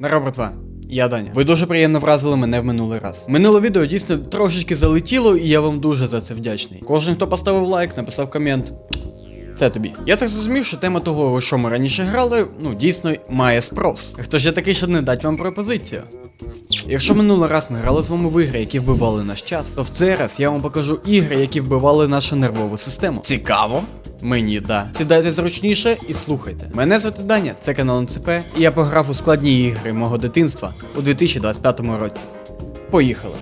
Здорово, братва. Я Даня. Ви дуже приємно вразили мене в минулий раз. Минуле відео дійсно трошечки залетіло, і я вам дуже за це вдячний. Кожен, хто поставив лайк, написав комент. Це тобі. Я так зрозумів, що тема того, у що ми раніше грали, ну дійсно має спрос. Хто ж я такий, щоб не дати вам пропозицію? Якщо минулий раз ми грали з вами в ігри, які вбивали наш час, то в цей раз я вам покажу ігри, які вбивали нашу нервову систему. Цікаво? Мені да. Сідайте зручніше і слухайте. Мене звати Даня, це канал НЦП, і я пограв у складні ігри мого дитинства у 2025 році. Поїхали.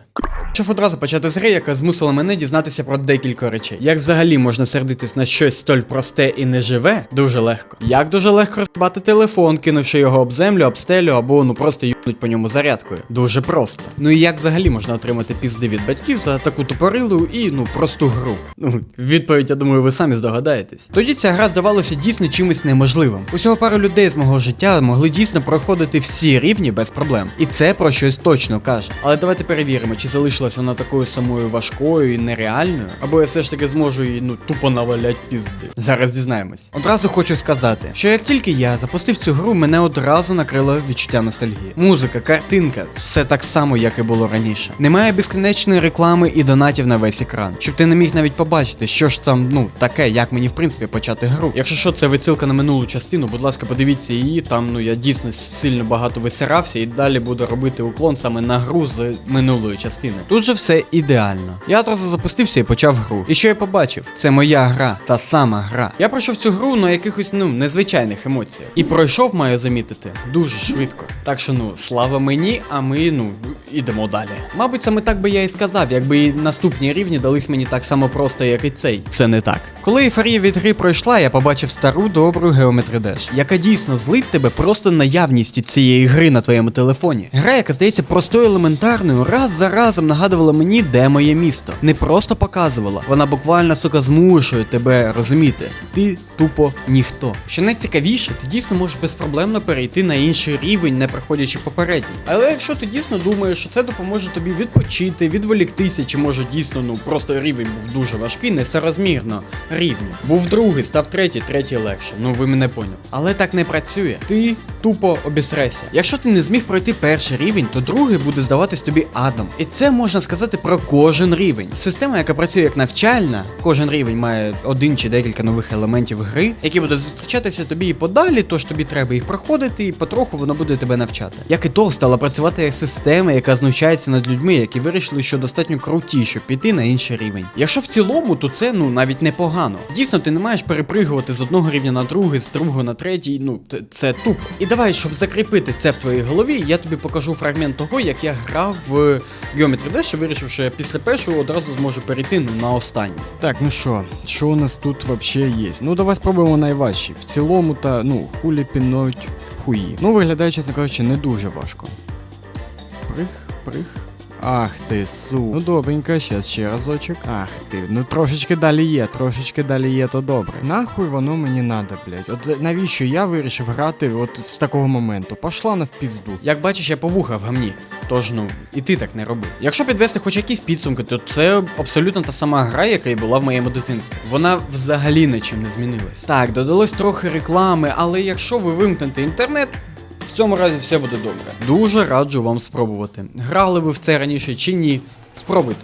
Щоб одразу почати з гри, яка змусила мене дізнатися про декілька речей. Як взагалі можна сердитись на щось столь просте і неживе, дуже легко. Як дуже легко розбати телефон, кинувши його об землю, об стелю або ну просто юбнуть по ньому зарядкою. Дуже просто. Ну і як взагалі можна отримати пізди від батьків за таку тупорилу і ну просту гру? Ну, відповідь, я думаю, ви самі здогадаєтесь. Тоді ця гра здавалася дійсно чимось неможливим. Усього пару людей з мого життя могли дійсно проходити всі рівні без проблем. І це про щось точно каже. Але давайте перевіримо, чи залишилась вона такою самою важкою і нереальною, або я все ж таки зможу їй ну тупо навалять пізди. Зараз дізнаємось. Одразу хочу сказати, що як тільки я запустив цю гру, мене одразу накрило відчуття ностальгії. Музика, картинка, все так само, як і було раніше. Немає безкінечної реклами і донатів на весь екран, щоб ти не міг навіть побачити, що ж там, ну, таке, як мені в принципі почати гру. Якщо що, це висилка на минулу частину, будь ласка, подивіться її. Там ну я дійсно сильно багато висирався і далі буду робити уклон саме на гру з минулої частини. Тут же все ідеально. Я одразу запустився і почав гру. І що я побачив? Це моя гра, та сама гра. Я пройшов цю гру на якихось ну незвичайних емоціях. І пройшов, маю замітити, дуже швидко. Так що ну, слава мені, а ми ну ідемо далі. Мабуть, саме так би я і сказав, якби і наступні рівні дались мені так само просто, як і цей. Це не так. Коли ейфорія від гри пройшла, я побачив стару добру Geometry Dash, яка дійсно злить тебе просто наявністю цієї гри на твоєму телефоні. Гра, яка здається простою елементарною, раз за разом нагадувала мені, де моє місто. Не просто показувала, вона буквально сука змушує тебе розуміти. Ти тупо ніхто. Що найцікавіше, ти дійсно можеш безпроблемно перейти на інший рівень, не проходячи попередній. Але якщо ти дійсно думаєш, що це допоможе тобі відпочити, відволіктися, чи може дійсно ну просто рівень був дуже важкий, несерозмірно рівню. Був другий, став третій, третій легше. Ну ви мене поняли. Але так не працює. Ти тупо обісрайся. Якщо ти не зміг пройти перший рівень, то другий буде здаватись тобі адом. І це можна сказати про кожен рівень. Система, яка працює як навчальна, кожен рівень має один чи декілька нових елементів гри, які будуть зустрічатися тобі і подалі, тож тобі треба їх проходити, і потроху воно буде тебе навчати. Як і то стала працювати як система, яка знущається над людьми, які вирішили, що достатньо круті, щоб піти на інший рівень. Якщо в цілому, то це ну навіть непогано. Дійсно, ти не маєш перепригувати з одного рівня на другий, з другого на третій. Ну це тупо. І давай, щоб закріпити це в твоїй голові, я тобі покажу фрагмент того, як я грав в Geometry Dash і вирішив, що я після першого одразу зможу перейти на останній. Так, ну що, що у нас тут взагалі є? Ну давай спробуємо найважчі. В цілому та ну, хулі пінуть хуї. Ну, виглядає, чесно кажучи, не дуже важко. Прих, прих. Ах ти су. Ну добренько, щас ще разочок. Ах ти, ну трошечки далі є, трошечки далі є, то добре. Нахуй воно мені надо, блять. От навіщо я вирішив грати от з такого моменту? Пошла на впізду. Як бачиш, я повуха в гамні. Тож ну, і ти так не роби. Якщо підвести хоч якісь підсумки, то це абсолютно та сама гра, яка і була в моєму дитинстві. Вона взагалі нічим не змінилась. Так, додалось трохи реклами, але якщо ви вимкнете інтернет. Цьому разі все буде добре. Дуже раджу вам спробувати. Грали ви в це раніше чи ні? Спробуйте.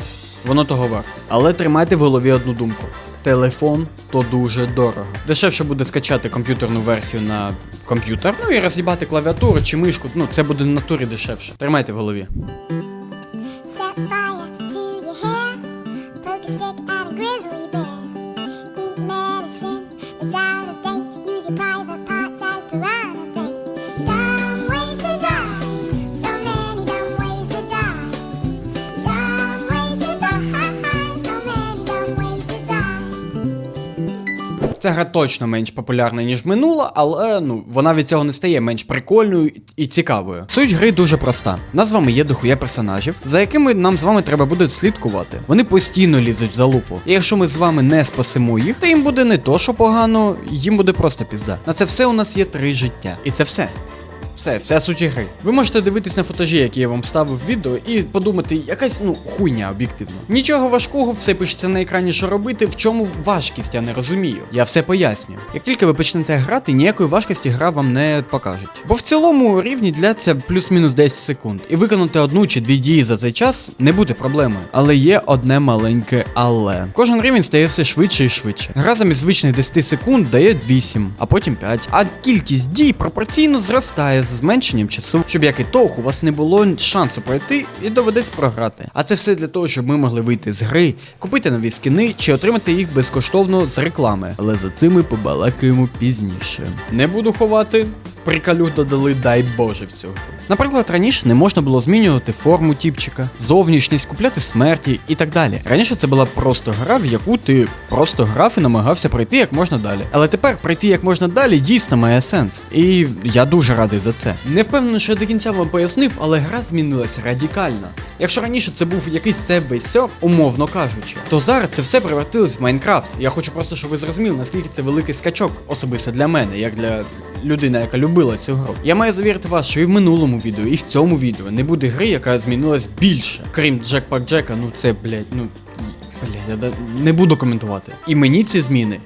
Воно того варто. Але тримайте в голові одну думку. Телефон то дуже дорого. Дешевше буде скачати комп'ютерну версію на комп'ютер, ну і роз'їбати клавіатуру чи мишку. Ну це буде в натурі дешевше. Тримайте в голові. Ця гра точно менш популярна, ніж минула, але ну вона від цього не стає менш прикольною і цікавою. Суть гри дуже проста. Нас з вами є дохуя персонажів, за якими нам з вами треба буде слідкувати. Вони постійно лізуть в залупу. І якщо ми з вами не спасемо їх, то їм буде не то, що погано, їм буде просто пізда. На це все у нас є три життя. І це все. Все, вся суть гри. Ви можете дивитись на футажі, які я вам ставив в відео, і подумати, якась ну хуйня об'єктивно. Нічого важкого, все пишеться на екрані, що робити. В чому важкість, я не розумію. Я все пояснюю. Як тільки ви почнете грати, ніякої важкості гра вам не покажуть. Бо в цілому рівні дляться плюс-мінус 10 секунд, і виконати одну чи дві дії за цей час не буде проблемою. Але є одне маленьке але. Кожен рівень стає все швидше і швидше. Гра замість звичних 10 секунд дає 8, а потім 5. А кількість дій пропорційно зростає зменшенням часу, щоб як і того, у вас не було шансу пройти і доведеться програти. А це все для того, щоб ми могли вийти з гри, купити нові скини чи отримати їх безкоштовно з реклами. Але за цим ми побалакаємо пізніше. Не буду ховати. Приколю додали, дай Боже, в цю гру. Наприклад, раніше не можна було змінювати форму тіпчика, зовнішність, купляти смерті і так далі. Раніше це була просто гра, в яку ти просто грав і намагався пройти як можна далі. Але тепер пройти як можна далі дійсно має сенс. І я дуже радий за це. Не впевнений, що я до кінця вам пояснив, але гра змінилася радикально. Якщо раніше це був якийсь Subway Surf, умовно кажучи, то зараз це все превратилось в Майнкрафт. Я хочу просто, щоб ви зрозуміли, наскільки це великий скачок, особисто для мене, як для людини, яка любила цю гру. Я маю завірити вас, що і в минулому відео, і в цьому відео не буде гри, яка змінилась більше. Крім Джекпак Джека, ну це, блядь, ну. Бля, я не буду коментувати. І мені ці зміни.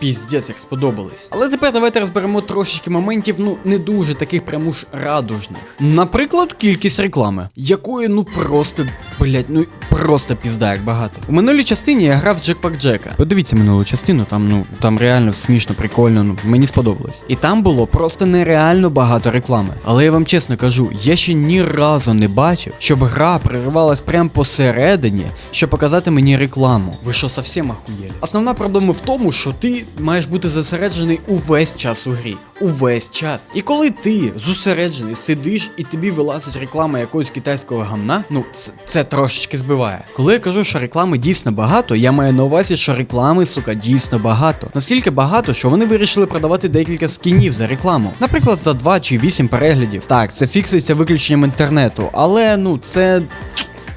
Піздець, як сподобались. Але тепер давайте розберемо трошечки моментів, ну не дуже таких прямо ж радужних. Наприклад, кількість реклами, якої ну просто, блять, ну просто пізда, як багато. У минулій частині я грав Джекпак Джека. Подивіться минулу частину, там ну там реально смішно, прикольно, ну мені сподобалось. І там було просто нереально багато реклами. Але я вам чесно кажу, я ще ні разу не бачив, щоб гра переривалась прямо посередині, щоб показати мені рекламу. Ви що, совсем ахуєлі? Основна проблема в тому, що ти маєш бути зосереджений увесь час у грі. Увесь час. І коли ти зосереджений, сидиш і тобі вилазить реклама якогось китайського гамна, ну це, це трошечки збиває. Коли я кажу, що реклами дійсно багато, я маю на увазі, що реклами, сука, дійсно багато. Наскільки багато, що вони вирішили продавати декілька скінів за рекламу. Наприклад, за 2 чи 8 переглядів. Так, це фіксується виключенням інтернету, але ну це.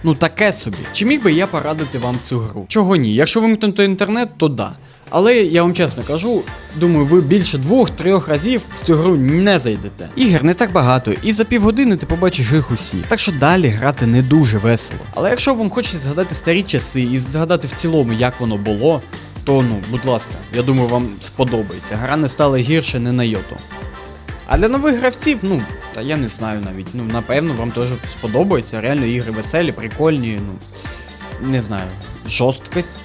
Ну таке собі. Чи міг би я порадити вам цю гру? Чого ні? Якщо вимкнути інтернет, то да. Але я вам чесно кажу, думаю, ви більше двох-трьох разів в цю гру не зайдете. Ігор не так багато, і за півгодини ти побачиш їх усі. Так що далі грати не дуже весело. Але якщо вам хочеться згадати старі часи і згадати в цілому, як воно було, то ну, будь ласка, я думаю, вам сподобається. Гра не стала гірше не на йоту. А для нових гравців, ну, та я не знаю навіть. Ну, напевно, вам теж сподобається. Реально ігри веселі, прикольні, ну. Не знаю, жорсткость.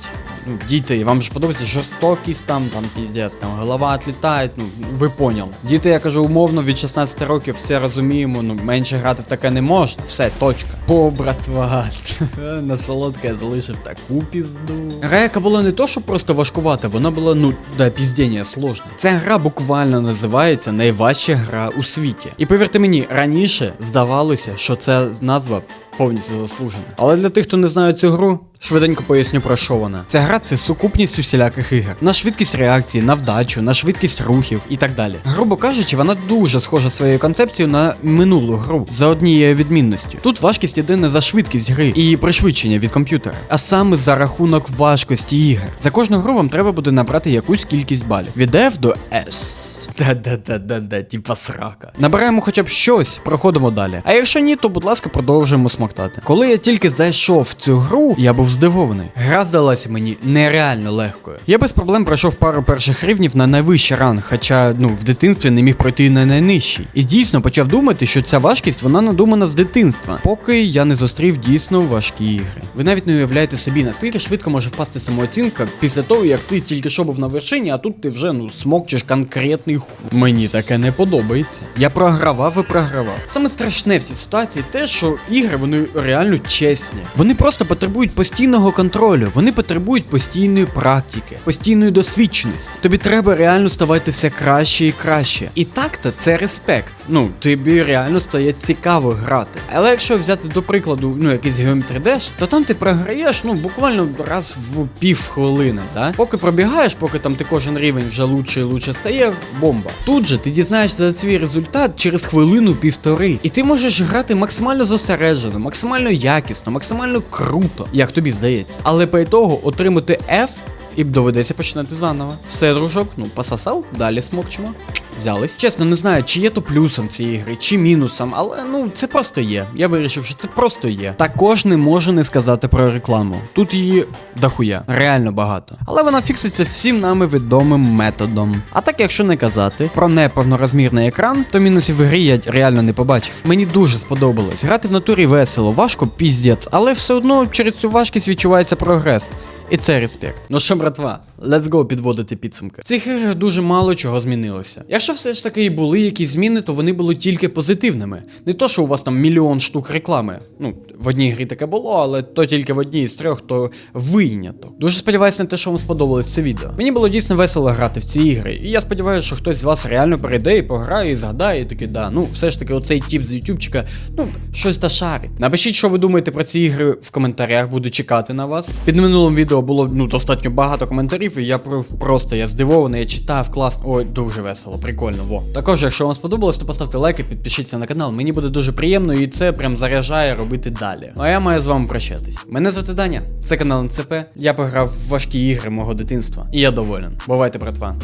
Ну, діти, вам ж подобається жорстокість там, там піздець, там голова отлітає, ну ви поняли. Діти, я кажу, умовно, від 16 років все розуміємо, ну менше грати в таке не можна. Все, точка. О, братва, на солодке я залишив таку пізду. Гра, яка була не то, що просто важкувата, вона була, ну, до піздіння сложна. Ця гра буквально називається найважча гра у світі. І повірте мені, раніше здавалося, що ця назва повністю заслужена. Але для тих, хто не знає цю гру, швиденько поясню про що вона. Ця гра це сукупність усіляких ігор. На швидкість реакції, на вдачу, на швидкість рухів і так далі. Грубо кажучи, вона дуже схожа своєю концепцією на минулу гру за однією відмінністю. Тут важкість не за швидкість гри і пришвидшення від комп'ютера, а саме за рахунок важкості ігор. За кожну гру вам треба буде набрати якусь кількість балів. Від F до S. Да-да-да-да-да, типа срака. Набираємо хоча б щось, проходимо далі. А якщо ні, то будь ласка, продовжуємо смоктати. Коли я тільки зайшов в цю гру, я був здивований. Гра здалася мені нереально легкою. Я без проблем пройшов пару перших рівнів на найвищий ранг, хоча ну в дитинстві не міг пройти на найнижчий. І дійсно почав думати, що ця важкість вона надумана з дитинства, поки я не зустрів дійсно важкі ігри. Ви навіть не уявляєте собі, наскільки швидко може впасти самооцінка після того, як ти тільки що був на вершині, а тут ти вже ну смокчеш конкретний ху. Мені таке не подобається. Я програвав і програвав. Саме страшне в цій ситуації те, що ігри вони реально чесні. Вони просто потребують постійного контролю, вони потребують постійної практики, постійної досвідченості. Тобі треба реально ставати все краще і краще. І так-то це респект. Ну, тобі реально стає цікаво грати. Але якщо взяти до прикладу, ну якийсь Geometry Dash, то там ти програєш, ну буквально раз в пів хвилини, да? Поки пробігаєш, поки там ти кожен рівень вже лучше і лучше стає, бомба. Тут же ти дізнаєшся за свій результат через хвилину півтори. І ти можеш грати максимально зосереджено, максимально якісно, максимально круто, як тобі здається. Але по ітогу отримати F і доведеться починати заново. Все, дружок, ну пососав, далі смокчимо. Взялись. Чесно, не знаю, чи є то плюсом цієї гри, чи мінусом, але ну це просто є. Я вирішив, що це просто є. Також не можу не сказати про рекламу. Тут її дохуя, реально багато. Але вона фікситься всім нами відомим методом. А так, якщо не казати про неповнорозмірний екран, то мінусів в грі я реально не побачив. Мені дуже сподобалось. Грати в натурі весело, важко піздець, але все одно через цю важкість відчувається прогрес. І це респект. Ну що, братва, let's go підводити підсумки. В цих іграх дуже мало чого змінилося. Якщо все ж таки і були якісь зміни, то вони були тільки позитивними. Не то, що у вас там мільйон штук реклами. Ну, в одній грі таке було, але то тільки в одній з трьох, то виняток. Дуже сподіваюся на те, що вам сподобалось це відео. Мені було дійсно весело грати в ці ігри, і я сподіваюся, що хтось з вас реально перейде і пограє, і згадає, і таки, да, ну все ж таки, оцей тіп з ютубчика, ну, щось та шарить. Напишіть, що ви думаєте про ці ігри в коментарях, буду чекати на вас. Під минулим відео було ну достатньо багато коментарів, і я про- просто я здивований, я читав класно. Ой, дуже весело, прикольно. Во. Також, якщо вам сподобалось, то поставте лайк і підпишіться на канал. Мені буде дуже приємно, і це прям заряджає робити далі. А я маю з вами прощатись. Мене звати Даня, це канал НЦП. Я пограв в важкі ігри мого дитинства, і я доволен. Бувайте, братва.